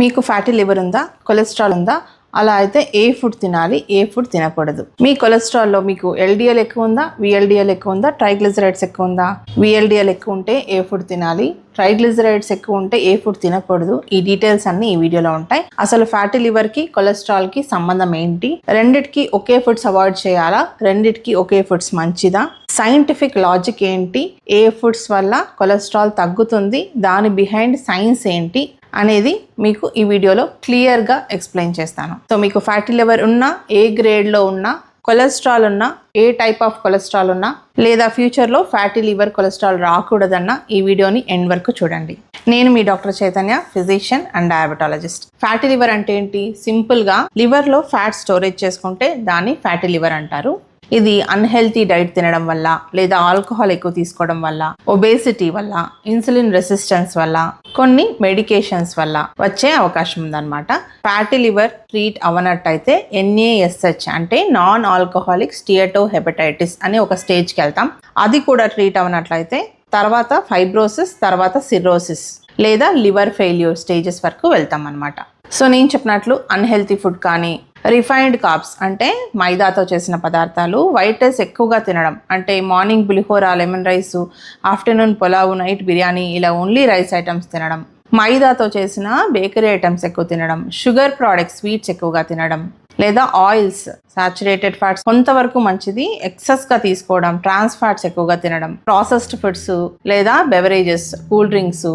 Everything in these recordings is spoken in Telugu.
మీకు ఫ్యాటీ లివర్ ఉందా? కొలెస్ట్రాల్ ఉందా? అలా అయితే ఏ ఫుడ్ తినాలి ఏ ఫుడ్ తినకూడదు. మీ కొలెస్ట్రాల్లో మీకు ఎల్డిఎల్ ఎక్కువ ఉందా? విఎల్డిఎల్ ఎక్కువ ఉందా? ట్రైగ్లిజరైడ్స్ ఎక్కువ ఉందా? విఎల్డిఎల్ ఎక్కువ ఉంటే ఏ ఫుడ్ తినాలి? ట్రైగ్లిజరైడ్స్ ఎక్కువ ఉంటే ఏ ఫుడ్ తినకూడదు? ఈ డీటెయిల్స్ అన్ని ఈ వీడియోలో ఉంటాయి. అసలు ఫ్యాటీ లివర్కి కొలెస్ట్రాల్కి సంబంధం ఏంటి? రెండిటికి ఒకే ఫుడ్స్ అవాయిడ్ చేయాలా? రెండిటికి ఒకే ఫుడ్స్ మంచిదా? సైంటిఫిక్ లాజిక్ ఏంటి? ఏ ఫుడ్స్ వల్ల కొలెస్ట్రాల్ తగ్గుతుంది? దాని బిహైండ్ సైన్స్ ఏంటి? అనేది మీకు ఈ వీడియోలో క్లియర్గా ఎక్స్ప్లెయిన్ చేస్తాను. సో మీకు ఫ్యాటీ లివర్ ఉన్నా ఏ గ్రేడ్లో ఉన్నా కొలెస్ట్రాల్ ఉన్నా ఏ టైప్ ఆఫ్ కొలెస్ట్రాల్ ఉన్నా లేదా ఫ్యూచర్లో ఫ్యాటీ లివర్ కొలెస్ట్రాల్ రాకూడదన్న ఈ వీడియోని ఎండ్ వరకు చూడండి. నేను మీ doctor Chaitanya physician and diabetologist fatty liver అంటే ఏంటి? సింపుల్గా లివర్లో ఫ్యాట్ స్టోరేజ్ చేసుకుంటే దాన్ని ఫ్యాటీ లివర్ అంటారు. ఇది అన్హెల్తీ డైట్ తినడం వల్ల లేదా ఆల్కహాల్ ఎక్కువ తీసుకోవడం వల్ల ఒబేసిటీ వల్ల ఇన్సులిన్ రెసిస్టెన్స్ వల్ల కొన్ని మెడికేషన్స్ వల్ల వచ్చే అవకాశం ఉందన్నమాట. ఫ్యాటీ లివర్ ట్రీట్ అవనట్టయితే ఎన్ఏఎస్హెచ్ అంటే నాన్ ఆల్కహాలిక్ స్టియటో హెపటైటిస్ అని ఒక స్టేజ్కి వెళ్తాం. అది కూడా ట్రీట్ అవనట్లయితే తర్వాత ఫైబ్రోసిస్ తర్వాత సిర్రోసిస్ లేదా లివర్ ఫెయిల్యూర్ స్టేజెస్ వరకు వెళ్తాం అనమాట సో నేను చెప్పినట్లు అన్హెల్తీ ఫుడ్ కానీ రిఫైన్డ్ కాప్స్ అంటే మైదాతో చేసిన పదార్థాలు వైట్ రైస్ ఎక్కువగా తినడం అంటే మార్నింగ్ పులిహోర lemon rice afternoon pulao night biryani ఇలా ఓన్లీ రైస్ ఐటమ్స్ తినడం. మైదాతో చేసిన బేకరీ ఐటమ్స్ ఎక్కువ తినడం షుగర్ ప్రోడక్ట్స్ స్వీట్స్ ఎక్కువగా తినడం. లేదా ఆయిల్స్ సాచురేటెడ్ ఫ్యాట్స్ కొంతవరకు మంచిది ఎక్సెస్గా తీసుకోవడం ట్రాన్స్ ఫ్యాట్స్ ఎక్కువగా తినడం ప్రాసెస్డ్ ఫుడ్స్ లేదా బెవరేజెస్ కూల్ డ్రింక్స్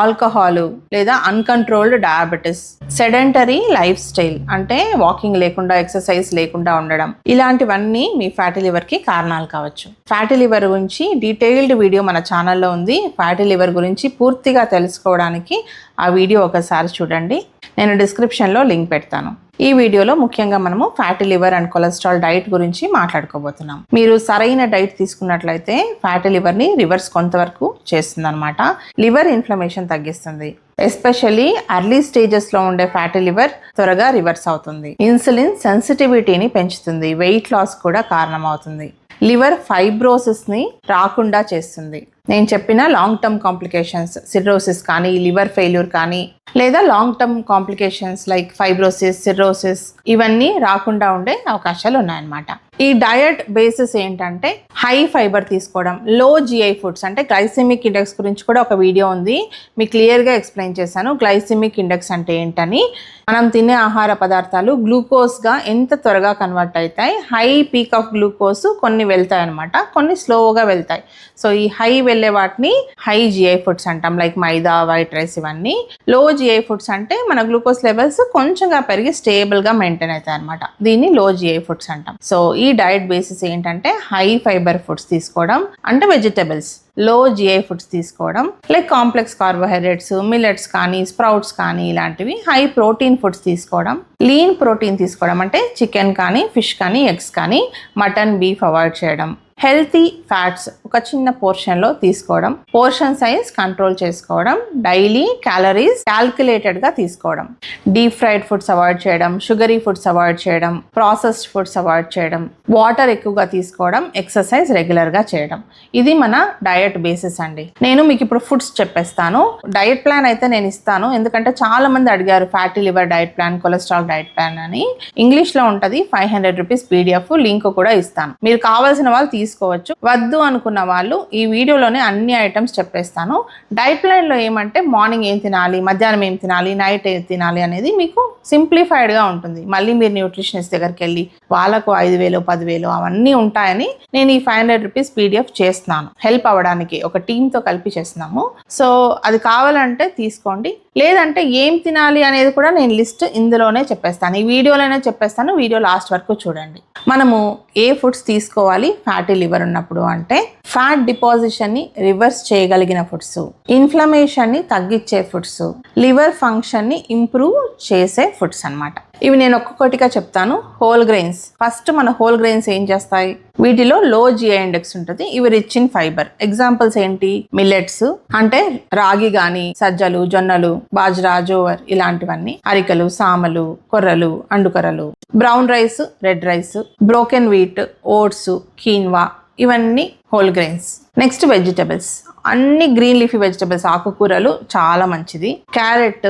ఆల్కహాల్ లేదా uncontrolled diabetes sedentary lifestyle అంటే వాకింగ్ లేకుండా ఎక్సర్సైజ్ లేకుండా ఉండడం. ఇలాంటివన్నీ మీ ఫ్యాటీ లివర్కి కారణాలు కావచ్చు. ఫ్యాటీ లివర్ గురించి డీటెయిల్డ్ వీడియో మన ఛానల్లో ఉంది. ఫ్యాటీ లివర్ గురించి పూర్తిగా తెలుసుకోవడానికి ఆ వీడియో ఒకసారి చూడండి. నేను డిస్క్రిప్షన్లో లింక్ పెడతాను. ఈ వీడియోలో ముఖ్యంగా మనము fatty liver and cholesterol diet గురించి మాట్లాడుకోబోతున్నాం. మీరు సరైన డైట్ తీసుకున్నట్లయితే ఫ్యాటీ లివర్ని రివర్స్ కొంతవరకు చేస్తుంది అనమాట లివర్ ఇన్ఫ్లమేషన్ తగ్గిస్తుంది. ఎస్పెషల్లీ అర్లీ స్టేజెస్లో ఉండే ఫ్యాటీ లివర్ త్వరగా రివర్స్ అవుతుంది. ఇన్సులిన్ సెన్సిటివిటీని పెంచుతుంది. వెయిట్ లాస్ కూడా కారణమవుతుంది. లివర్ ఫైబ్రోసిస్ని రాకుండా చేస్తుంది. నేను చెప్పిన లాంగ్ టర్మ్ కాంప్లికేషన్స్ సిర్రోసిస్ కానీ లివర్ ఫెయిల్యూర్ కానీ లేదా long term complications like fibrosis cirrhosis ఇవన్నీ రాకుండా ఉండే అవకాశాలు ఉన్నాయన్నమాట. ఈ డయట్ బేసిస్ ఏంటంటే హై ఫైబర్ తీసుకోవడం లో జిఐ ఫుడ్స్ అంటే గ్లైసెమిక్ ఇండెక్స్ గురించి కూడా ఒక వీడియో ఉంది. మీకు క్లియర్గా ఎక్స్ప్లెయిన్ చేశాను. గ్లైసెమిక్ ఇండెక్స్ అంటే ఏంటని. మనం తినే ఆహార పదార్థాలు గ్లూకోజ్గా ఎంత త్వరగా కన్వర్ట్ అవుతాయి? హై పీక్ ఆఫ్ గ్లూకోజ్ కొన్ని వెళ్తాయి అనమాట కొన్ని స్లోగా వెళ్తాయి. సో ఈ హై వెళ్ళే వాటిని హై జిఐ ఫుడ్స్ అంటాం. లైక్ మైదా వైట్ రైస్ ఇవన్నీ. లో జిఐ ఫుడ్స్ అంటే మన గ్లూకోజ్ లెవెల్స్ కొంచెంగా పెరిగి స్టేబుల్గా మెయింటైన్ అవుతాయి అనమాట దీన్ని లో జిఐ ఫుడ్స్ అంటాం. సో ఈ ఈ డయట్ బేసిస్ ఏంటంటే హై ఫైబర్ ఫుడ్స్ తీసుకోవడం అంటే వెజిటబుల్స్లో జిఐ ఫుడ్స్ తీసుకోవడం లైక్ కాంప్లెక్స్ కార్బోహైడ్రేట్స్ మిల్లెట్స్ కానీ స్ప్రౌట్స్ కానీ ఇలాంటివి హై ప్రోటీన్ ఫుడ్స్ తీసుకోవడం. లీన్ ప్రోటీన్ తీసుకోవడం అంటే చికెన్ కానీ ఫిష్ కానీ ఎగ్స్ కానీ మటన్ బీఫ్ అవాయిడ్ చేయడం. హెల్తీ ఫ్యాట్స్ ఒక చిన్న పోర్షన్లో తీసుకోవడం పోర్షన్ సైజ్ కంట్రోల్ చేసుకోవడం డైలీ క్యాలరీస్ క్యాల్కులేటెడ్గా తీసుకోవడం. డీప్ ఫ్రైడ్ ఫుడ్స్ అవాయిడ్ చేయడం షుగరీ ఫుడ్స్ అవాయిడ్ చేయడం ప్రాసెస్డ్ ఫుడ్స్ అవాయిడ్ చేయడం వాటర్ ఎక్కువగా తీసుకోవడం ఎక్సర్సైజ్ రెగ్యులర్గా చేయడం. ఇది మన డయట్ బేసిస్ అండి. నేను మీకు ఇప్పుడు ఫుడ్స్ చెప్పేస్తాను. డయట్ ప్లాన్ అయితే నేను ఇస్తాను. ఎందుకంటే చాలా మంది అడిగారు fatty liver diet plan cholesterol diet plan అని. ఇంగ్లీష్లో ఉంటుంది five hundred rupees PDF link కూడా ఇస్తాను. మీరు కావాల్సిన వాళ్ళు తీసుకోవచ్చు. వద్దు అనుకున్న వాళ్ళు ఈ వీడియోలోనే అన్ని ఐటమ్స్ చెప్పేస్తాను. డైట్ ప్లాన్లో ఏమంటే మార్నింగ్ ఏం తినాలి మధ్యాహ్నం ఏం తినాలి నైట్ ఏం తినాలి అనేది మీకు సింప్లిఫైడ్గా ఉంటుంది. మళ్ళీ మీరు న్యూట్రిషనిస్ట్ దగ్గరికి వెళ్ళి వాళ్ళకు ఐదు వేలు పదివేలు అవన్నీ ఉంటాయని నేను ఈ ఫైవ్ హండ్రెడ్ రూపీస్ పీడిఎఫ్ చేస్తున్నాను. హెల్ప్ అవ్వడానికి ఒక టీంతో కలిపి చేస్తున్నాము. సో అది కావాలంటే తీసుకోండి. లేదంటే ఏం తినాలి అనేది కూడా నేను లిస్ట్ ఇందులోనే చెప్పేస్తాను. ఈ వీడియోలోనే చెప్పేస్తాను. వీడియో లాస్ట్ వరకు చూడండి. మనము ఏ ఫుడ్స్ తీసుకోవాలి? ఫ్యాటీ లివర్ ఉన్నప్పుడు అంటే ఫ్యాట్ డిపాజిషన్ని రివర్స్ చేయగలిగిన ఫుడ్స్. ఇన్ఫ్లమేషన్ని తగ్గించే ఫుడ్స్. లివర్ ఫంక్షన్ని ఇంప్రూవ్ చేసే ఫుడ్స్ అన్నమాట. ఇవి నేను ఒక్కొక్కటిగా చెప్తాను. హోల్ గ్రెయిన్స్ ఫస్ట్ మన హోల్ గ్రెయిన్స్ ఏం చేస్తాయి? వీటిలో లో జిఐ ఇండెక్స్ ఉంటుంది. ఇవి రిచ్ ఇన్ ఫైబర్ ఎగ్జాంపుల్స్ ఏంటి? మిల్లెట్స్ అంటే రాగి గాని సజ్జలు జొన్నలు బాజ్రా జోవర్ ఇలాంటివన్నీ. అరికలు సామలు కొర్రలు అండుకొర్రలు. Brown rice red rice broken wheat oats quinoa ఇవన్నీ హోల్ గ్రెయిన్స్ నెక్స్ట్ వెజిటబుల్స్ అన్ని గ్రీన్ లీఫీ వెజిటబుల్స్ ఆకుకూరలు చాలా మంచిది. క్యారెట్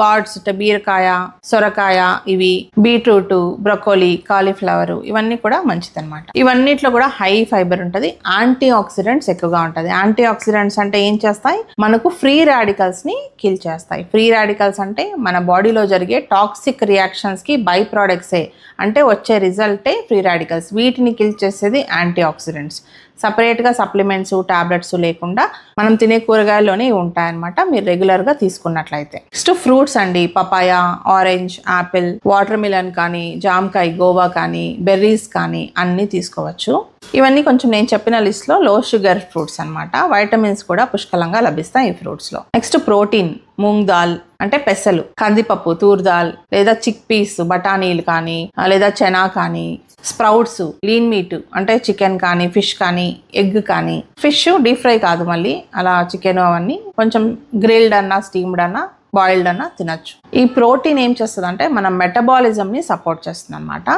గాడ్స్ బీరకాయ సొరకాయ ఇవి బీట్రూట్ బ్రొకోలీ కాలీఫ్లవర్ ఇవన్నీ కూడా మంచిదన్నమాట. ఇవన్నిట్లో కూడా హై ఫైబర్ ఉంటుంది. యాంటీ ఆక్సిడెంట్స్ ఎక్కువగా ఉంటుంది. యాంటీ ఆక్సిడెంట్స్ అంటే ఏం చేస్తాయి? మనకు ఫ్రీ రాడికల్స్ని కిల్ చేస్తాయి. ఫ్రీ రాడికల్స్ అంటే మన బాడీలో జరిగే టాక్సిక్ రియాక్షన్స్కి బై ప్రోడక్ట్సే అంటే వచ్చే రిజల్టే ఫ్రీ రాడికల్స్. వీటిని కిల్ చేసేది యాంటీ ఆక్సిడెంట్స్ సపరేట్గా సప్లిమెంట్స్ టాబ్లెట్స్ లేకుండా మనం తినే కూరగాయల్లోనే ఉంటాయన్నమాట. మీరు రెగ్యులర్గా తీసుకున్నట్లయితే. నెక్స్ట్ ఫ్రూట్స్ అండి. Papaya orange apple watermelon కానీ జామకాయ గోవా కానీ బెర్రీస్ కానీ అన్నీ తీసుకోవచ్చు. ఇవన్నీ కొంచెం నేను చెప్పిన లిస్ట్లో లో షుగర్ ఫ్రూట్స్ అన్నమాట. వైటమిన్స్ కూడా పుష్కలంగా లభిస్తాయి ఈ ఫ్రూట్స్లో. Next protein. మూంగ్ దాల్ అంటే పెసలు కందిపప్పు తూర్ దాల్ లేదా చిక్ పీస్ బఠానీలు కానీ లేదా చెనా కానీ స్ప్రౌట్స్ లీన్ మీట్ అంటే చికెన్ కానీ ఫిష్ కానీ ఎగ్ కానీ. ఫిష్ డీప్ ఫ్రై కాదు మళ్ళీ అలా చికెన్ అవన్నీ కొంచెం గ్రిల్డ్ అన్నా స్టీమ్డ్ అన్నా బాయిల్డ్ అన్నా తినచ్చు. ఈ ప్రోటీన్ ఏం చేస్తుంది అంటే మన మెటబాలిజంని సపోర్ట్ చేస్తుంది అనమాట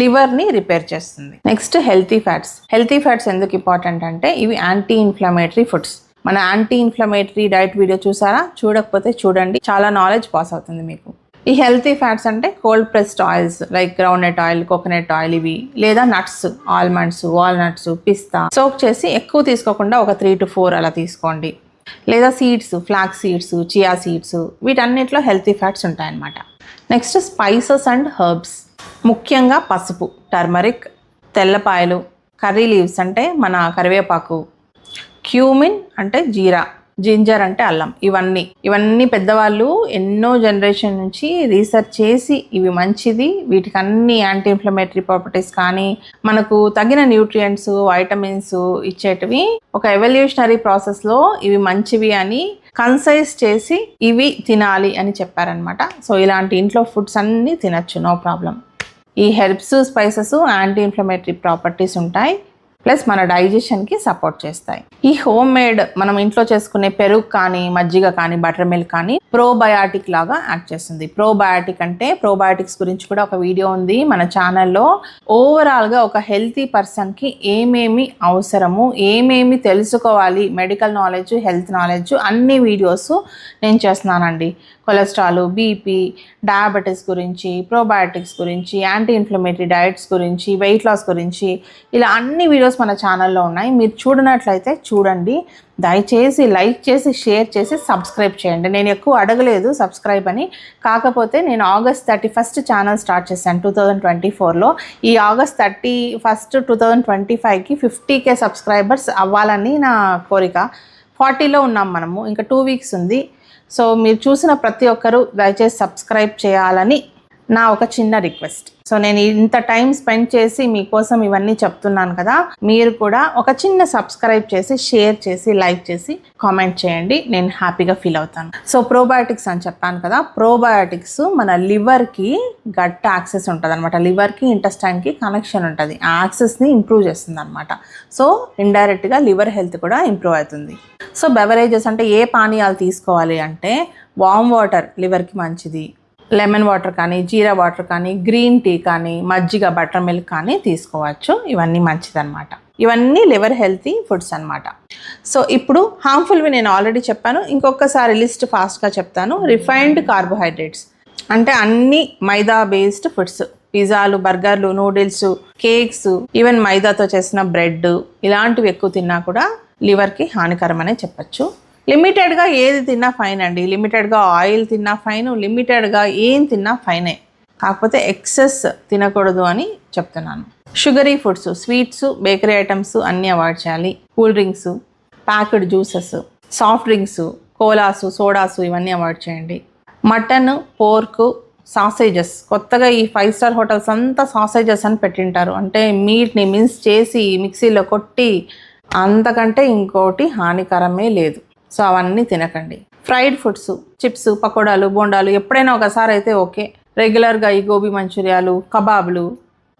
లివర్ని రిపేర్ చేస్తుంది. Next healthy fats. Healthy fats ఎందుకు ఇంపార్టెంట్ అంటే ఇవి యాంటీ ఇన్ఫ్లమేటరీ ఫుడ్స్. మన యాంటీ ఇన్ఫ్లమేటరీ డైట్ వీడియో చూసారా? చూడకపోతే చూడండి. చాలా నాలెడ్జ్ పాస్ అవుతుంది మీకు. ఈ హెల్తీ ఫ్యాట్స్ అంటే cold pressed oils like groundnut oil coconut oil ఇవి లేదా నట్స్ ఆల్మండ్స్ వాల్నట్స్ పిస్తా సోక్ చేసి ఎక్కువ తీసుకోకుండా ఒక త్రీ టు ఫోర్ అలా తీసుకోండి. లేదా seeds flax seeds chia seeds వీటన్నిటిలో హెల్తీ ఫ్యాట్స్ ఉంటాయన్నమాట. నెక్స్ట్ స్పైసెస్ అండ్ హర్బ్స్ ముఖ్యంగా పసుపు టర్మరిక్ తెల్లపాయలు కర్రీ లీవ్స్ అంటే మన కరివేపాకు క్యూమిన్ అంటే జీరా జింజర్ అంటే అల్లం. ఇవన్నీ ఇవన్నీ పెద్దవాళ్ళు ఎన్నో జనరేషన్ నుంచి రీసెర్చ్ చేసి ఇవి మంచిది. వీటికి అన్ని యాంటీ ఇన్ఫ్లమేటరీ ప్రాపర్టీస్ కానీ మనకు తగిన న్యూట్రియంట్స్ వైటమిన్స్ ఇచ్చేటివి ఒక ఎవల్యూషనరీ ప్రాసెస్లో ఇవి మంచివి అని కన్సైజ్ చేసి ఇవి తినాలి అని చెప్పారనమాట సో ఇలాంటి ఇంట్లో ఫుడ్స్ అన్నీ తినచ్చు నో ప్రాబ్లం ఈ herbs spices anti inflammatory properties ఉంటాయి. ప్లస్ మన డైజెషన్కి సపోర్ట్ చేస్తాయి. ఈ హోమ్ మేడ్ మనం ఇంట్లో చేసుకునే పెరుగు కానీ మజ్జిగ కానీ బటర్ మిల్క్ కానీ ప్రోబయాటిక్ లాగా యాక్ట్ చేస్తుంది. ప్రోబయాటిక్ అంటే ప్రోబయాటిక్స్ గురించి కూడా ఒక వీడియో ఉంది మన ఛానల్లో. ఓవరాల్గా ఒక హెల్తీ పర్సన్కి ఏమేమి అవసరము ఏమేమి తెలుసుకోవాలి మెడికల్ నాలెడ్జ్ హెల్త్ నాలెడ్జ్ అన్ని వీడియోస్ నేను చేస్తున్నానండి. కొలెస్ట్రాల్ బీపీ డయాబెటీస్ గురించి ప్రోబయాటిక్స్ గురించి యాంటీ ఇన్ఫ్లమేటరీ డైట్స్ గురించి వెయిట్ లాస్ గురించి ఇలా అన్ని వీడియోస్ మన ఛానల్లో ఉన్నాయి. మీరు చూడనట్లయితే చూడండి. దయచేసి లైక్ చేసి షేర్ చేసి సబ్స్క్రైబ్ చేయండి. నేను ఎక్కువ అడగలేదు సబ్స్క్రైబ్ అని. కాకపోతే నేను August thirty first channel start చేశాను టూ థౌజండ్ ట్వంటీ ఫోర్లో ఈ August thirty first two thousand twenty ఫైవ్కి ఫిఫ్టీ కే సబ్స్క్రైబర్స్ అవ్వాలని నా కోరిక. ఫార్టీలో ఉన్నాం మనము. ఇంకా టూ వీక్స్ ఉంది. సో మీరు చూసిన ప్రతి ఒక్కరూ దయచేసి సబ్స్క్రైబ్ చేయాలని నా ఒక చిన్న రిక్వెస్ట్. సో నేను ఇంత టైం స్పెండ్ చేసి మీకోసం ఇవన్నీ చెప్తున్నాను కదా మీరు కూడా ఒక చిన్న సబ్స్క్రైబ్ చేసి షేర్ చేసి లైక్ చేసి కామెంట్ చేయండి. నేను హ్యాపీగా ఫీల్ అవుతాను. సో ప్రోబయాటిక్స్ అని చెప్పాను కదా ప్రోబయాటిక్స్ మన లివర్కి గట్ యాక్సెస్ ఉంటుంది అనమాట లివర్కి ఇంటెస్టైన్కి కనెక్షన్ ఉంటుంది. ఆ యాక్సెస్ని ఇంప్రూవ్ చేస్తుంది అనమాట సో ఇండైరెక్ట్గా లివర్ హెల్త్ కూడా ఇంప్రూవ్ అవుతుంది. సో బెవరేజెస్ అంటే ఏ పానీయాలు తీసుకోవాలి అంటే వామ్ వాటర్ లివర్కి మంచిది. లెమన్ వాటర్ కానీ జీరా వాటర్ కానీ గ్రీన్ టీ కానీ మజ్జిగ బటర్ మిల్క్ కానీ తీసుకోవచ్చు. ఇవన్నీ మంచిదన్నమాట. ఇవన్నీ లివర్ హెల్తీ ఫుడ్స్ అన్నమాట. సో ఇప్పుడు హార్మ్ఫుల్వి నేను ఆల్రెడీ చెప్పాను. ఇంకొకసారి లిస్ట్ ఫాస్ట్గా చెప్తాను. రిఫైన్డ్ కార్బోహైడ్రేట్స్ అంటే అన్ని మైదా బేస్డ్ ఫుడ్స్ పిజ్జాలు బర్గర్లు నూడిల్స్ కేక్స్ ఈవెన్ మైదాతో చేసిన బ్రెడ్ ఇలాంటివి ఎక్కువ తిన్నా కూడా లివర్కి హానికరమనే చెప్పచ్చు. లిమిటెడ్గా ఏది తిన్నా ఫైన్ అండి. లిమిటెడ్గా ఆయిల్ తిన్నా ఫైన్ లిమిటెడ్గా ఏం తిన్నా ఫైనే. కాకపోతే ఎక్సెస్ తినకూడదు అని చెప్తున్నాను. Sugary foods sweets bakery items అన్నీ అవాయిడ్ చేయాలి. Cool drinks packed juices soft drinks colas sodas ఇవన్నీ అవాయిడ్ చేయండి. Mutton pork sausages. కొత్తగా ఈ ఫైవ్ స్టార్ హోటల్స్ అంతా సాసేజెస్ అని పెట్టింటారు. అంటే మీట్ని మిన్స్ చేసి మిక్సీలో కొట్టి అంతకంటే ఇంకోటి హానికరమే లేదు. సో అవన్నీ తినకండి. ఫ్రైడ్ ఫుడ్స్ చిప్స్ పకోడాలు బోండాలు ఎప్పుడైనా ఒకసారి అయితే ఓకే. రెగ్యులర్గా ఈ గోబీ మంచూరియాలు కబాబులు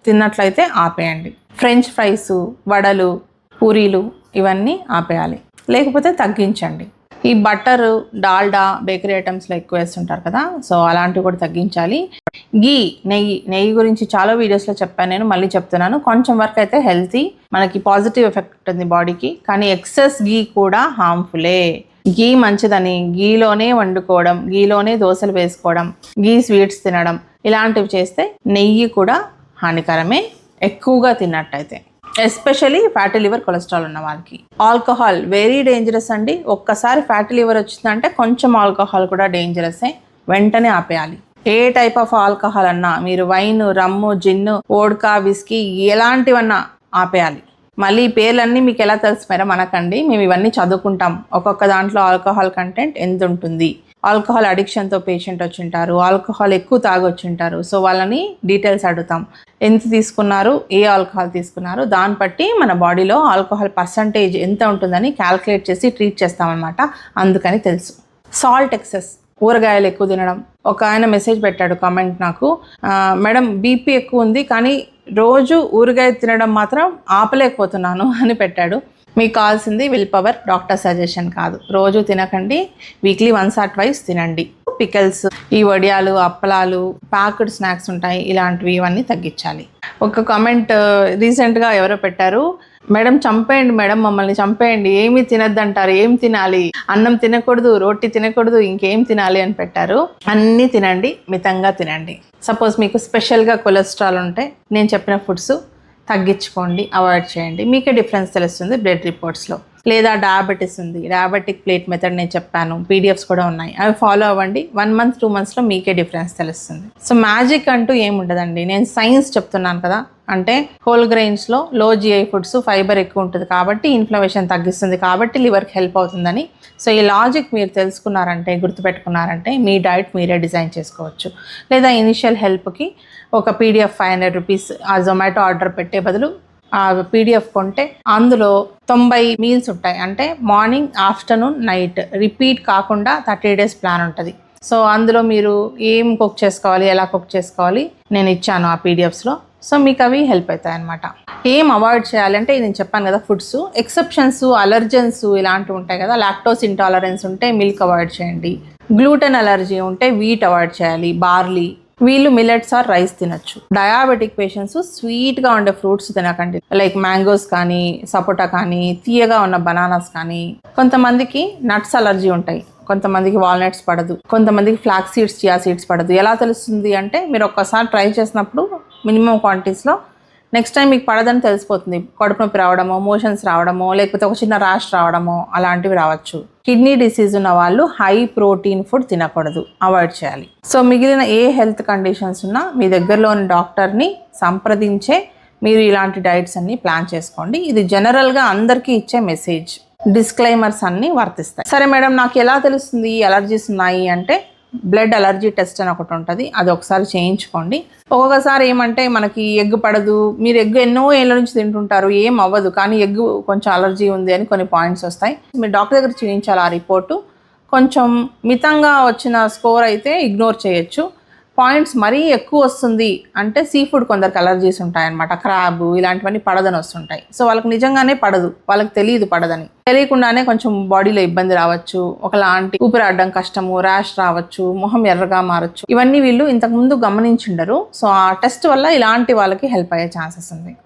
తిన్నట్లయితే ఆపేయండి. ఫ్రెంచ్ ఫ్రైస్ వడలు పూరీలు ఇవన్నీ ఆపేయాలి. లేకపోతే తగ్గించండి. ఈ బట్టరు డాల్డా బేకరీ ఐటమ్స్లో ఎక్కువ వేస్తుంటారు కదా. సో అలాంటివి కూడా తగ్గించాలి. గీ నెయ్యి నెయ్యి గురించి చాలా వీడియోస్లో చెప్పాను నేను మళ్ళీ చెప్తున్నాను. కొంచెం వరకు అయితే హెల్తీ మనకి పాజిటివ్ ఎఫెక్ట్ ఉంటుంది బాడీకి కానీ ఎక్సెస్ గీ కూడా హార్మ్ఫులే. గీ మంచిదని గీలోనే వండుకోవడం గీలోనే దోశలు వేసుకోవడం గీ స్వీట్స్ తినడం ఇలాంటివి చేస్తే నెయ్యి కూడా హానికరమే ఎక్కువగా తిన్నట్టయితే. ఎస్పెషలీ ఫ్యాటీ లివర్ కొలెస్ట్రాల్ ఉన్న వాళ్ళకి. ఆల్కహాల్ వెరీ డేంజరస్ అండి. ఒక్కసారి ఫ్యాటీ లివర్ వచ్చిందంటే కొంచెం ఆల్కహాల్ కూడా డేంజరసే. వెంటనే ఆపేయాలి. ఏ టైప్ ఆఫ్ ఆల్కహాల్ అన్నా మీరు wine rum gin vodka whisky ఎలాంటివన్నా ఆపేయాలి. మళ్ళీ ఈ పేర్లన్నీ మీకు ఎలా తెలిసిపోయారో మనకండి మేము ఇవన్నీ చదువుకుంటాం. ఒక్కొక్క దాంట్లో ఆల్కహాల్ కంటెంట్ ఎంత ఉంటుంది ఆల్కహాల్ అడిక్షన్తో పేషెంట్ వచ్చింటారు ఆల్కహాల్ ఎక్కువ తాగొచ్చుంటారు. సో వాళ్ళని డీటెయిల్స్ అడుగుతాం. ఎంత తీసుకున్నారు ఏ ఆల్కహాల్ తీసుకున్నారు దాన్ని బట్టి మన బాడీలో ఆల్కహాల్ పర్సంటేజ్ ఎంత ఉంటుందని క్యాల్కులేట్ చేసి ట్రీట్ చేస్తామన్నమాట. అందుకని తెలుసు. Salt excess. ఊరగాయలు ఎక్కువ తినడం. ఒక ఆయన మెసేజ్ పెట్టాడు కామెంట్ నాకు. మేడం బీపీ ఎక్కువ ఉంది కానీ రోజు ఊరగాయ తినడం మాత్రం ఆపలేకపోతున్నాను అని పెట్టాడు. మీకు కావాల్సింది విల్ పవర్ డాక్టర్ సజెషన్ కాదు. రోజు తినకండి వీక్లీ వన్స్ ఆర్ ట్వైస్ తినండి. పికల్స్ ఈ వడియాలు అప్పలాలు ప్యాక్డ్ స్నాక్స్ ఉంటాయి ఇలాంటివి ఇవన్నీ తగ్గించాలి. ఒక కామెంట్ రీసెంట్గా uh, ఎవరో పెట్టారు మేడం చంపేయండి మేడం మమ్మల్ని చంపేయండి ఏమి తినద్దంటారు ఏం తినాలి? అన్నం తినకూడదు రోటి తినకూడదు ఇంకేం తినాలి? అని పెట్టారు. అన్నీ తినండి మితంగా తినండి. సపోజ్ మీకు స్పెషల్గా కొలెస్ట్రాల్ ఉంటే నేను చెప్పిన ఫుడ్స్ తగ్గించుకోండి అవాయిడ్ చేయండి. మీకే డిఫరెన్స్ తెలుస్తుంది బ్లడ్ రిపోర్ట్స్లో లేదా డయాబెటీస్ ఉంది డయాబెటిక్ ప్లేట్ మెథడ్ నేను చెప్పాను పీడిఎఫ్స్ కూడా ఉన్నాయి. అవి ఫాలో అవ్వండి వన్ మంత్ టూ మంత్స్లో మీకే డిఫరెన్స్ తెలుస్తుంది. సో మ్యాజిక్ అంటూ ఏముండదండి. నేను సైన్స్ చెప్తున్నాను కదా అంటే హోల్ గ్రెయిన్స్లో లో జిఐ ఫుడ్స్ ఫైబర్ ఎక్కువ ఉంటుంది కాబట్టి ఇన్ఫ్లమేషన్ తగ్గిస్తుంది కాబట్టి లివర్కి హెల్ప్ అవుతుందని. సో ఈ లాజిక్ మీరు తెలుసుకున్నారంటే గుర్తుపెట్టుకున్నారంటే మీ డైట్ మీరే డిజైన్ చేసుకోవచ్చు. లేదా ఇనిషియల్ హెల్ప్కి ఒక పీడిఎఫ్ ఫైవ్ హండ్రెడ్ రూపీస్ ఆ జొమాటో ఆర్డర్ పెట్టే బదులు ఆ పీడిఎఫ్ కొంటే అందులో తొంభై మీల్స్ ఉంటాయి. అంటే మార్నింగ్ ఆఫ్టర్నూన్ నైట్ రిపీట్ కాకుండా థర్టీ డేస్ ప్లాన్ ఉంటుంది. సో అందులో మీరు ఏం కుక్ చేసుకోవాలి ఎలా కుక్ చేసుకోవాలి నేను ఇచ్చాను ఆ పీడిఎఫ్స్లో సో మీకు అవి హెల్ప్ అవుతాయి అనమాట ఏం అవాయిడ్ చేయాలంటే నేను చెప్పాను కదా ఫుడ్స్ ఎక్సెప్షన్స్ అలర్జెన్స్ ఇలాంటివి ఉంటాయి కదా లాక్టోస్ ఇంటాలరెన్స్ ఉంటే మిల్క్ అవాయిడ్ చేయండి. గ్లూటెన్ అలర్జీ ఉంటే వీట్ అవాయిడ్ చేయాలి బార్లీ వీళ్ళు మిల్లెట్స్ ఆర్ రైస్ తినచ్చు. డయాబెటిక్ పేషెంట్స్ స్వీట్గా ఉండే ఫ్రూట్స్ తినకండి. లైక్ మ్యాంగోస్ కానీ సపోటా కానీ తీయగా ఉన్న బనానాస్ కానీ. కొంతమందికి నట్స్ అలర్జీ ఉంటాయి. కొంతమందికి వాల్నట్స్ పడదు కొంతమందికి ఫ్లాక్ సీడ్స్ చియా సీడ్స్ పడదు. ఎలా తెలుస్తుంది అంటే మీరు ఒక్కసారి ట్రై చేసినప్పుడు మినిమం క్వాంటిటీస్లో నెక్స్ట్ టైం మీకు పడదని తెలిసిపోతుంది. కడుపు నొప్పి రావడమో మోషన్స్ రావడమో లేకపోతే ఒక చిన్న ర్యాష్ రావడమో అలాంటివి రావచ్చు. కిడ్నీ డిసీజ్ ఉన్న వాళ్ళు హై ప్రోటీన్ ఫుడ్ తినకూడదు. అవాయిడ్ చేయాలి. సో మిగిలిన ఏ హెల్త్ కండిషన్స్ ఉన్నా మీ దగ్గరలోని డాక్టర్ని సంప్రదించే మీరు ఇలాంటి డైట్స్ అన్ని ప్లాన్ చేసుకోండి. ఇది జనరల్గా అందరికీ ఇచ్చే మెసేజ్ డిస్క్లైమర్స్ అన్ని వర్తిస్తాయి. సరే మేడం నాకు ఎలా తెలుస్తుంది అలర్జీస్ ఉన్నాయి అంటే బ్లడ్ అలర్జీ టెస్ట్ అని ఒకటి ఉంటుంది అది ఒకసారి చేయించుకోండి. ఒక్కొక్కసారి ఏమంటే మనకి ఎగ్ పడదు మీరు ఎగ్గు ఎన్నో ఏళ్ళ నుంచి తింటుంటారు ఏం అవ్వదు కానీ ఎగ్గు కొంచెం అలర్జీ ఉంది అని కొన్ని పాయింట్స్ వస్తాయి. మీరు డాక్టర్ దగ్గర చేయించాలి ఆ రిపోర్టు కొంచెం మితంగా వచ్చిన స్కోర్ అయితే ఇగ్నోర్ చేయొచ్చు. పాయింట్స్ మరీ ఎక్కువ వస్తుంది అంటే సీ ఫుడ్ కొందరికి అలర్జీస్ ఉంటాయన్నమాట. క్రాబ్ ఇలాంటివన్నీ పడదని వస్తుంటాయి. సో వాళ్ళకి నిజంగానే పడదు. వాళ్ళకి తెలియదు పడదని. తెలియకుండానే కొంచెం బాడీలో ఇబ్బంది రావచ్చు. ఒకలాంటి ఊపిరాడడం కష్టము ర్యాష్ రావచ్చు మొహం ఎర్రగా మారచ్చు. ఇవన్నీ వీళ్ళు ఇంతకుముందు గమనించుండరు. సో ఆ టెస్ట్ వల్ల ఇలాంటి వాళ్ళకి హెల్ప్ అయ్యే ఛాన్సెస్ ఉంది.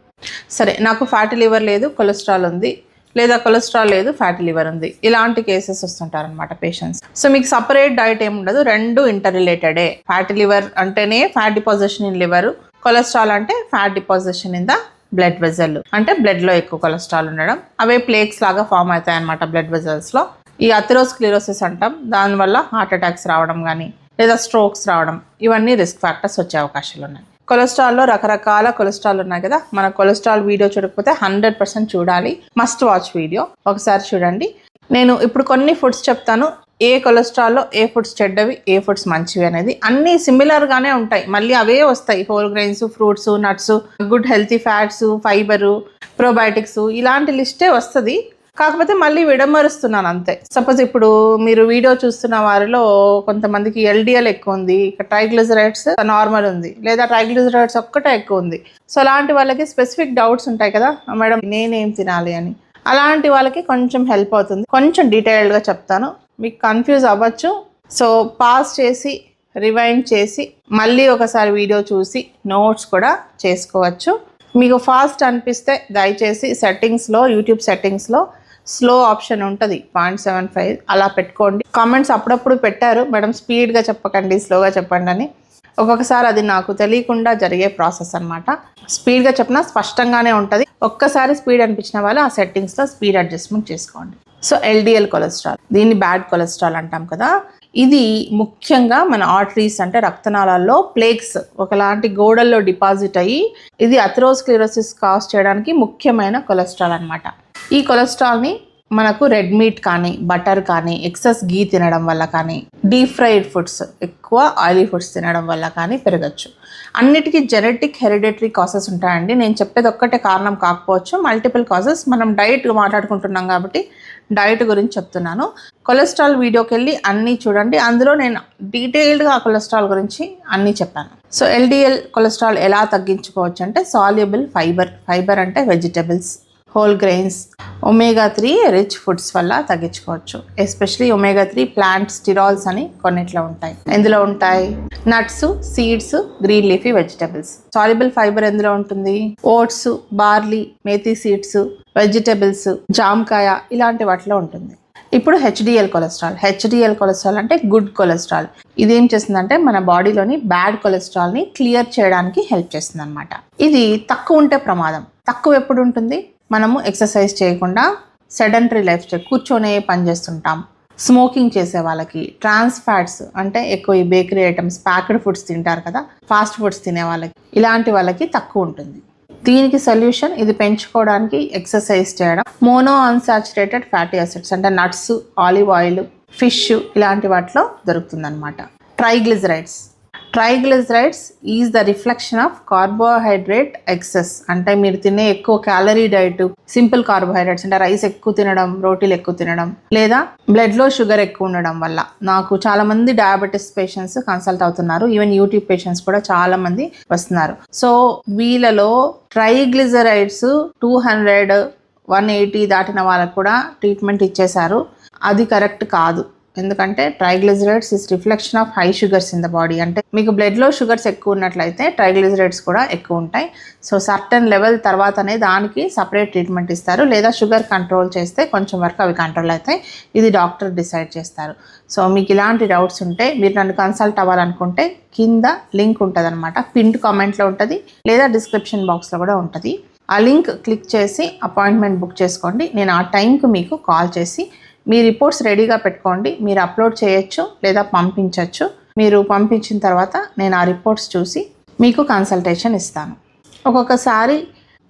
సరే నాకు ఫ్యాటీ లివర్ లేదు కొలెస్ట్రాల్ ఉంది. లేదా కొలెస్ట్రాల్ లేదు ఫ్యాటీ లివర్ ఉంది. ఇలాంటి కేసెస్ వస్తుంటారనమాట పేషెంట్స్. సో మీకు సపరేట్ డైట్ ఏమి ఉండదు రెండు ఇంటర్ రిలేటెడే ఫ్యాటీ లివర్ అంటేనే fat deposition in liver cholesterol అంటే fat deposition in the blood vessel అంటే బ్లడ్లో ఎక్కువ కొలెస్ట్రాల్ ఉండడం. అవే ప్లేక్స్ లాగా ఫామ్ అవుతాయి అనమాట బ్లడ్లో ఈ అథెరోస్క్లిరోసిస్ అంటాం. దానివల్ల హార్ట్ అటాక్స్ రావడం కానీ లేదా స్ట్రోక్స్ రావడం ఇవన్నీ రిస్క్ ఫ్యాక్టర్స్ వచ్చే అవకాశాలు ఉన్నాయి కొలెస్ట్రాల్లో రకరకాల కొలెస్ట్రాల్ ఉన్నాయి కదా. మన కొలెస్ట్రాల్ వీడియో చూడకపోతే హండ్రెడ్ పర్సెంట్ చూడాలి. మస్ట్ వాచ్ వీడియో ఒకసారి చూడండి. నేను ఇప్పుడు కొన్ని ఫుడ్స్ చెప్తాను. ఏ కొలెస్ట్రాల్లో ఏ ఫుడ్స్ చెడ్డవి ఏ ఫుడ్స్ మంచివి అనేది. అన్నీ సిమిలర్గానే ఉంటాయి. మళ్ళీ అవే వస్తాయి. Whole grains fruits nuts good healthy fats fibre probiotics ఇలాంటి లిస్టే వస్తుంది. కాకపోతే మళ్ళీ విడమరుస్తున్నాను అంతే. సపోజ్ ఇప్పుడు మీరు వీడియో చూస్తున్న వారిలో కొంతమందికి ఎల్డిఎల్ ఎక్కువ ఉంది ఇక ట్రైగ్లిజరైడ్స్ నార్మల్ ఉంది లేదా ట్రైగ్లిజరైడ్స్ ఒక్కటే ఎక్కువ ఉంది. సో అలాంటి వాళ్ళకి స్పెసిఫిక్ డౌట్స్ ఉంటాయి కదా మేడం నేనేం తినాలి అని. అలాంటి వాళ్ళకి కొంచెం హెల్ప్ అవుతుంది. కొంచెం డీటెయిల్డ్గా చెప్తాను. మీకు కన్ఫ్యూజ్ అవ్వచ్చు. సో పాస్ చేసి రివైండ్ చేసి మళ్ళీ ఒకసారి వీడియో చూసి నోట్స్ కూడా చేసుకోవచ్చు. మీకు ఫాస్ట్ అనిపిస్తే దయచేసి సెట్టింగ్స్లో యూట్యూబ్ సెట్టింగ్స్లో స్లో ఆప్షన్ ఉంటుంది. పాయింట్ సెవెన్ ఫైవ్ అలా పెట్టుకోండి. కామెంట్స్ అప్పుడప్పుడు పెట్టారు. మేడం స్పీడ్గా చెప్పకండి స్లోగా చెప్పండి అని. ఒక్కొక్కసారి అది నాకు తెలియకుండా జరిగే ప్రాసెస్ అనమాట స్పీడ్గా చెప్పినా స్పష్టంగానే ఉంటుంది. ఒక్కసారి స్పీడ్ అనిపించిన వాళ్ళు ఆ సెట్టింగ్స్లో స్పీడ్ అడ్జస్ట్మెంట్ చేసుకోండి. So LDL cholesterol. దీన్ని బ్యాడ్ కొలెస్ట్రాల్ అంటాం కదా. ఇది ముఖ్యంగా మన ఆర్టరీస్ అంటే రక్తనాళాల్లో ప్లేక్స్ ఒకలాంటి గోడల్లో డిపాజిట్ అయ్యి ఇది అథెరోస్క్లిరోసిస్ కాజ్ చేయడానికి ముఖ్యమైన కొలెస్ట్రాల్ అన్నమాట. ఈ కొలెస్ట్రాల్ని మనకు రెడ్ మీట్ కానీ బటర్ కానీ ఎక్సెస్ గీ తినడం వల్ల కానీ డీప్ ఫ్రైడ్ ఫుడ్స్ ఎక్కువ ఆయిలీ ఫుడ్స్ తినడం వల్ల కానీ పెరగచ్చు. అన్నిటికీ జెనెటిక్ హెరిడేటరీ కాసెస్ ఉంటాయండి. నేను చెప్పేది ఒక్కటే కారణం కాకపోవచ్చు. Multiple causes. మనం డైట్ మాట్లాడుకుంటున్నాం కాబట్టి డైట్ గురించి చెప్తున్నాను. కొలెస్ట్రాల్ వీడియోకి వెళ్ళి అన్నీ చూడండి. అందులో నేను డీటెయిల్డ్గా కొలెస్ట్రాల్ గురించి అన్నీ చెప్పాను. సో ఎల్డిఎల్ కొలెస్ట్రాల్ ఎలా తగ్గించుకోవచ్చు అంటే సాల్యుబుల్ ఫైబర్. ఫైబర్ అంటే vegetables. Whole grains omega three rich foods వల్ల తగ్గించుకోవచ్చు. Especially omega three plant sterols అని కొన్నిట్లో ఉంటాయి. ఎందులో ఉంటాయి? Nuts seeds green leafy vegetables soluble fibre ఎందులో ఉంటుంది? Oats barley methi seeds vegetables జామకాయ ఇలాంటి వాటిలో ఉంటుంది. ఇప్పుడు హెచ్డిఎల్ కొలెస్ట్రాల్ హెచ్డిఎల్ కొలెస్ట్రాల్ అంటే గుడ్ కొలెస్ట్రాల్ ఇది ఏం చేస్తుందంటే మన బాడీలోని బ్యాడ్ కొలెస్ట్రాల్ని క్లియర్ చేయడానికి హెల్ప్ చేస్తుంది అనమాట ఇది తక్కువ ఉంటే ప్రమాదం. తక్కువ ఎప్పుడు ఉంటుంది? మనము ఎక్సర్సైజ్ చేయకుండా సెడెంటరీ లైఫ్ స్టైల్ కూర్చొనే పని చేస్తుంటాం. స్మోకింగ్ చేసే వాళ్ళకి ట్రాన్స్ ఫ్యాట్స్ అంటే ఎక్కువ ఈ బేకరీ ఐటమ్స్ ప్యాక్డ్ ఫుడ్స్ తింటారు కదా ఫాస్ట్ ఫుడ్స్ తినే వాళ్ళకి ఇలాంటి వాళ్ళకి తక్కువ ఉంటుంది. దీనికి సొల్యూషన్ ఇది పెంచుకోవడానికి ఎక్సర్సైజ్ చేయడం. మోనో అన్సాచురేటెడ్ ఫ్యాటీ యాసిడ్స్ అంటే నట్స్ ఆలివ్ ఆయిల్ ఫిష్ ఇలాంటి వాటిలో దొరుకుతుందన్నమాట. Triglycerides triglycerides is the reflection of carbohydrate excess అంటే మీరు తినే ఎక్కువ క్యాలరీ డైట్ సింపుల్ కార్బోహైడ్రేట్స్ అంటే రైస్ ఎక్కువ తినడం రోటీలు ఎక్కువ తినడం లేదా బ్లడ్లో షుగర్ ఎక్కువ ఉండడం వల్ల. నాకు చాలా మంది డయాబెటీస్ పేషెంట్స్ కన్సల్ట్ అవుతున్నారు. ఈవెన్ యూట్యూబ్ పేషెంట్స్ కూడా చాలా మంది వస్తున్నారు. సో వీళ్ళలో triglycerides two hundred one eighty దాటిన వాళ్ళకు కూడా ట్రీట్మెంట్ ఇచ్చేశారు. అది కరెక్ట్ కాదు. ఎందుకంటే triglycerides is reflection of high sugars in the body అంటే మీకు బ్లడ్లో షుగర్స్ ఎక్కువ ఉన్నట్లయితే ట్రైగ్లిజరైడ్స్ కూడా ఎక్కువ ఉంటాయి. సో సర్టన్ లెవెల్ తర్వాతనే దానికి సపరేట్ ట్రీట్మెంట్ ఇస్తారు. లేదా షుగర్ కంట్రోల్ చేస్తే కొంచెం వరకు అవి కంట్రోల్ అవుతాయి. ఇది డాక్టర్ డిసైడ్ చేస్తారు. సో మీకు ఇలాంటి డౌట్స్ ఉంటే మీరు నన్ను కన్సల్ట్ అవ్వాలనుకుంటే కింద లింక్ ఉంటుంది అనమాట పిండ్ కామెంట్లో ఉంటుంది. లేదా డిస్క్రిప్షన్ బాక్స్లో కూడా ఉంటుంది. ఆ లింక్ క్లిక్ చేసి అపాయింట్మెంట్ బుక్ చేసుకోండి. నేను ఆ టైంకి మీకు కాల్ చేసి మీ రిపోర్ట్స్ రెడీగా పెట్టుకోండి. మీరు అప్లోడ్ చేయొచ్చు లేదా పంపించవచ్చు మీరు పంపించిన తర్వాత నేను ఆ రిపోర్ట్స్ చూసి మీకు కన్సల్టేషన్ ఇస్తాను. ఒక్కొక్కసారి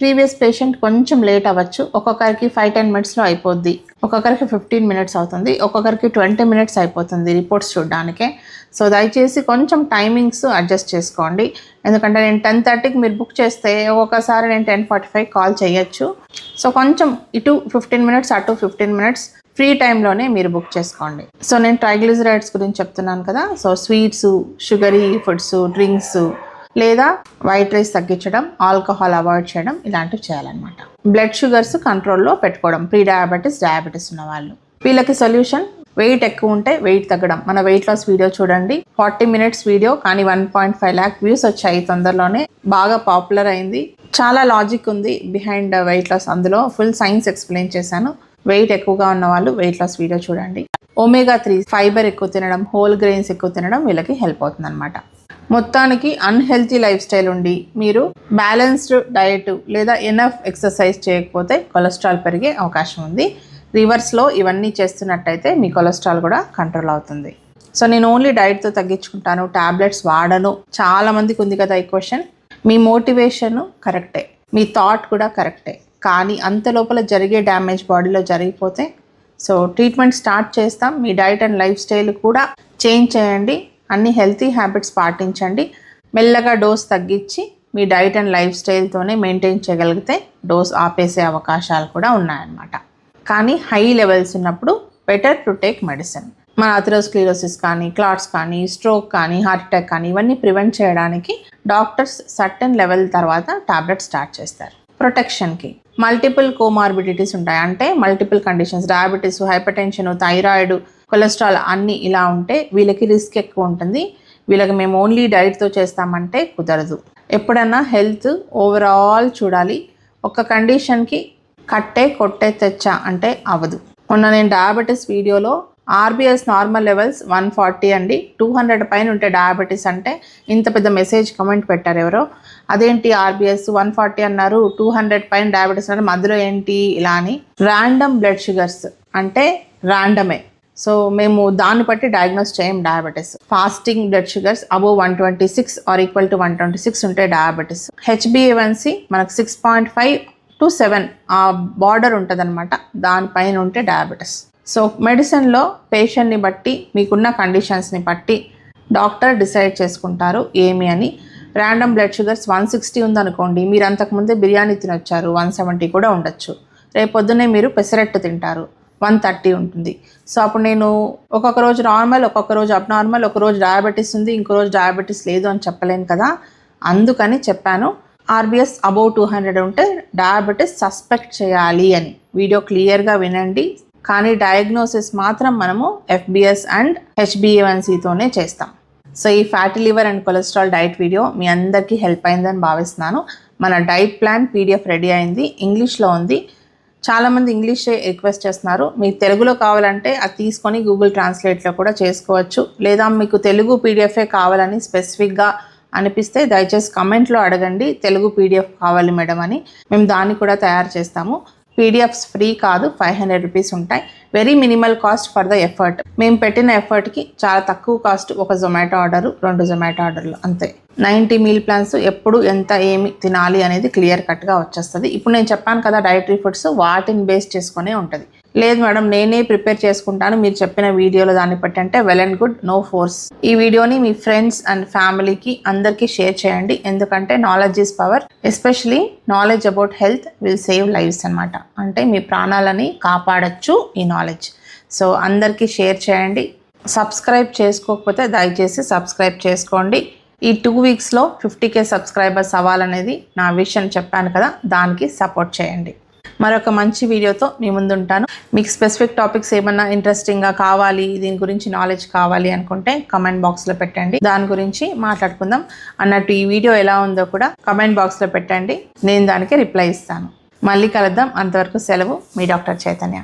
ప్రీవియస్ పేషెంట్ కొంచెం లేట్ అవ్వచ్చు. ఒక్కొక్కరికి ఫైవ్ టెన్ మినిట్స్లో అయిపోద్ది. ఒక్కొక్కరికి ఫిఫ్టీన్ మినిట్స్ అవుతుంది. ఒక్కొక్కరికి ట్వంటీ మినిట్స్ అయిపోతుంది రిపోర్ట్స్ చూడడానికే. సో దయచేసి కొంచెం టైమింగ్స్ అడ్జస్ట్ చేసుకోండి. ఎందుకంటే నేను టెన్ థర్టీకి మీరు బుక్ చేస్తే ఒక్కొక్కసారి నేను టెన్ ఫార్టీ ఫైవ్ కాల్ చేయొచ్చు. సో కొంచెం ఇటు ఫిఫ్టీన్ మినిట్స్ అటు ఫిఫ్టీన్ మినిట్స్ ఫ్రీ టైంలోనే మీరు బుక్ చేసుకోండి. సో నేను ట్రైగ్లిజరైడ్స్ గురించి చెప్తున్నాను కదా. So sweets sugary foods drinks లేదా వైట్ రైస్ తగ్గించడం ఆల్కహాల్ అవాయిడ్ చేయడం ఇలాంటివి చేయాలన్నమాట. బ్లడ్ షుగర్స్ కంట్రోల్లో పెట్టుకోవడం ప్రీ డయాబెటీస్ డయాబెటీస్ ఉన్న వాళ్ళు వీళ్ళకి సొల్యూషన్ వెయిట్ ఎక్కువ ఉంటే వెయిట్ తగ్గడం. మన వెయిట్ లాస్ వీడియో చూడండి. ఫార్టీ మినిట్స్ వీడియో కానీ one point five lakh views వచ్చాయి తొందరలోనే. బాగా పాపులర్ అయింది. చాలా లాజిక్ ఉంది బిహైండ్ వెయిట్ లాస్ అందులో. ఫుల్ సైన్స్ ఎక్స్ప్లెయిన్ చేశాను. వెయిట్ ఎక్కువగా ఉన్న వాళ్ళు వెయిట్ లాస్ వీడియో చూడండి. ఒమేగా త్రీ ఫైబర్ ఎక్కువ తినడం హోల్ గ్రెయిన్స్ ఎక్కువ తినడం వీళ్ళకి హెల్ప్ అవుతుంది అనమాట మొత్తానికి అన్హెల్తీ లైఫ్ స్టైల్ ఉండి మీరు బ్యాలెన్స్డ్ డయట్ లేదా ఎనఫ్ ఎక్సర్సైజ్ చేయకపోతే కొలెస్ట్రాల్ పెరిగే అవకాశం ఉంది. రివర్స్లో ఇవన్నీ చేస్తున్నట్టయితే మీ కొలెస్ట్రాల్ కూడా కంట్రోల్ అవుతుంది. సో నేను ఓన్లీ డైట్తో తగ్గించుకుంటాను టాబ్లెట్స్ వాడను. చాలా మందికి ఉంది కదా ఈ క్వశ్చన్ మీ మోటివేషన్ కరెక్టే మీ థాట్ కూడా కరెక్టే కానీ అంత లోపల జరిగే డ్యామేజ్ బాడీలో జరిగిపోతే సో ట్రీట్మెంట్ స్టార్ట్ చేస్తాం. మీ డైట్ అండ్ లైఫ్ స్టైల్ కూడా చేంజ్ చేయండి. అన్ని హెల్తీ హ్యాబిట్స్ పాటించండి. మెల్లగా డోస్ తగ్గించి మీ డైట్ అండ్ లైఫ్ స్టైల్తోనే మెయింటైన్ చేయగలిగితే డోస్ ఆపేసే అవకాశాలు కూడా ఉన్నాయన్నమాట. కానీ హై లెవెల్స్ ఉన్నప్పుడు బెటర్ టు టేక్ మెడిసిన్. మన అథరోస్క్లీరోసిస్ కానీ క్లాట్స్ కానీ స్ట్రోక్ కానీ హార్ట్ అటాక్ కానీ ఇవన్నీ ప్రివెంట్ చేయడానికి డాక్టర్స్ సర్టన్ లెవెల్ తర్వాత టాబ్లెట్ స్టార్ట్ చేస్తారు. ప్రొటెక్షన్కి. మల్టిపుల్ కోమార్బిడిటీస్ ఉంటాయి. అంటే multiple conditions. Diabetes hypertension thyroid cholesterol అన్ని ఇలా ఉంటే వీళ్ళకి రిస్క్ ఎక్కువ ఉంటుంది. వీళ్ళకి మేము ఓన్లీ డైట్తో చేస్తామంటే కుదరదు. ఎప్పుడన్నా హెల్త్ ఓవరాల్ చూడాలి. ఒక కండిషన్కి కట్టే కొట్టే తెచ్చా అంటే అవ్వదు. మొన్న నేను డయాబెటీస్ వీడియోలో RBS normal levels one forty అండి. టూ హండ్రెడ్ పైన ఉంటే డయాబెటీస్ అంటే ఇంత పెద్ద మెసేజ్ కమెంట్ పెట్టారు ఎవరో. అదేంటి ఆర్బిఎస్ వన్ ఫార్టీ అన్నారు టూ హండ్రెడ్ పైన డయాబెటీస్ అన్నారు మధ్యలో ఏంటి ఇలా అని. ర్యాండమ్ బ్లడ్ షుగర్స్ అంటే ర్యాండమే. సో మేము దాన్ని బట్టి డయాగ్నోస్ చేయం diabetes. Fasting blood sugars above one twenty six or equal to one twenty six ఉంటే డయాబెటీస్. హెచ్బిఏవన్సి మనకు six point five to seven ఆ బార్డర్ ఉంటుందన్నమాట. దానిపైన ఉంటే డయాబెటీస్. సో మెడిసిన్లో పేషెంట్ని బట్టి మీకున్న కండిషన్స్ని బట్టి డాక్టర్ డిసైడ్ చేసుకుంటారు ఏమి అని. Random blood sugars one sixty ఉందనుకోండి మీరు అంతకుముందే బిర్యానీ తినొచ్చారు వన్ సెవెంటీ కూడా ఉండొచ్చు. రేపొద్దునే మీరు పెసరట్టు తింటారు వన్ థర్టీ ఉంటుంది. సో అప్పుడు నేను ఒక్కొక్క రోజు నార్మల్ ఒక్కొక్క రోజు అబ్నార్మల్ ఒక రోజు డయాబెటీస్ ఉంది ఇంకో రోజు డయాబెటీస్ లేదు అని చెప్పలేను కదా. అందుకని చెప్పాను ఆర్బిఎస్ అబౌవ్ టూ హండ్రెడ్ ఉంటే డయాబెటీస్ సస్పెక్ట్ చేయాలి అని. వీడియో క్లియర్గా వినండి. కానీ డయాగ్నోసిస్ మాత్రం మనము ఎఫ్బిఎస్ అండ్ హెచ్బిఏవన్సీతోనే చేస్తాం. సో ఈ fatty liver and cholesterol diet video మీ అందరికీ హెల్ప్ అయిందని భావిస్తున్నాను. మన డైట్ ప్లాన్ పీడిఎఫ్ రెడీ అయింది. ఇంగ్లీష్లో ఉంది. చాలామంది ఇంగ్లీషే రిక్వెస్ట్ చేస్తున్నారు. మీకు తెలుగులో కావాలంటే అది తీసుకొని గూగుల్ ట్రాన్స్లేట్లో కూడా చేసుకోవచ్చు. లేదా మీకు తెలుగు పీడిఎఫే కావాలని స్పెసిఫిక్గా అనిపిస్తే దయచేసి కమెంట్లో అడగండి. తెలుగు పీడిఎఫ్ కావాలి మేడం అని. మేము దాన్ని కూడా తయారు చేస్తాము. పీడిఎఫ్స్ ఫ్రీ కాదు ఫైవ్ హండ్రెడ్ రూపీస్ ఉంటాయి. Very minimal cost for the effort మేము పెట్టిన ఎఫర్ట్కి చాలా తక్కువ కాస్ట్ ఒక జొమాటో ఆర్డరు రెండు జొమాటో ఆర్డర్లు అంతే. నైంటీ మీల్ ప్లాన్స్ ఎప్పుడు ఎంత ఏమి తినాలి అనేది క్లియర్ కట్గా వచ్చేస్తుంది. ఇప్పుడు నేను చెప్పాను కదా డైటరీ ఫుడ్స్ వాటిని బేస్ చేసుకునే ఉంటుంది. లేదు మేడం నేనే ప్రిపేర్ చేసుకుంటాను. మీరు చెప్పిన వీడియోలో దాన్ని బట్టి అంటే well and good no force ఈ వీడియోని మీ ఫ్రెండ్స్ అండ్ ఫ్యామిలీకి అందరికీ షేర్ చేయండి. ఎందుకంటే knowledge is power especially knowledge about health will save lives అనమాట అంటే మీ ప్రాణాలని కాపాడచ్చు ఈ నాలెడ్జ్ సో అందరికీ షేర్ చేయండి. సబ్స్క్రైబ్ చేసుకోకపోతే దయచేసి సబ్స్క్రైబ్ చేసుకోండి. ఈ టూ వీక్స్లో ఫిఫ్టీ కే సబ్స్క్రైబర్స్ అవ్వాలనేది నా విషయం చెప్పాను కదా దానికి సపోర్ట్ చేయండి. మరొక మంచి వీడియోతో మీ ముందుంటాను. మీకు స్పెసిఫిక్ టాపిక్స్ ఏమన్నా ఇంట్రెస్టింగ్గా కావాలి దీని గురించి నాలెడ్జ్ కావాలి అనుకుంటే కమెంట్ బాక్స్లో పెట్టండి. దాని గురించి మాట్లాడుకుందాం. అన్నట్టు ఈ వీడియో ఎలా ఉందో కూడా కమెంట్ బాక్స్లో పెట్టండి. నేను దానికి రిప్లై ఇస్తాను. మళ్ళీ కలుద్దాం. అంతవరకు సెలవు. మీ డాక్టర్ చైతన్య.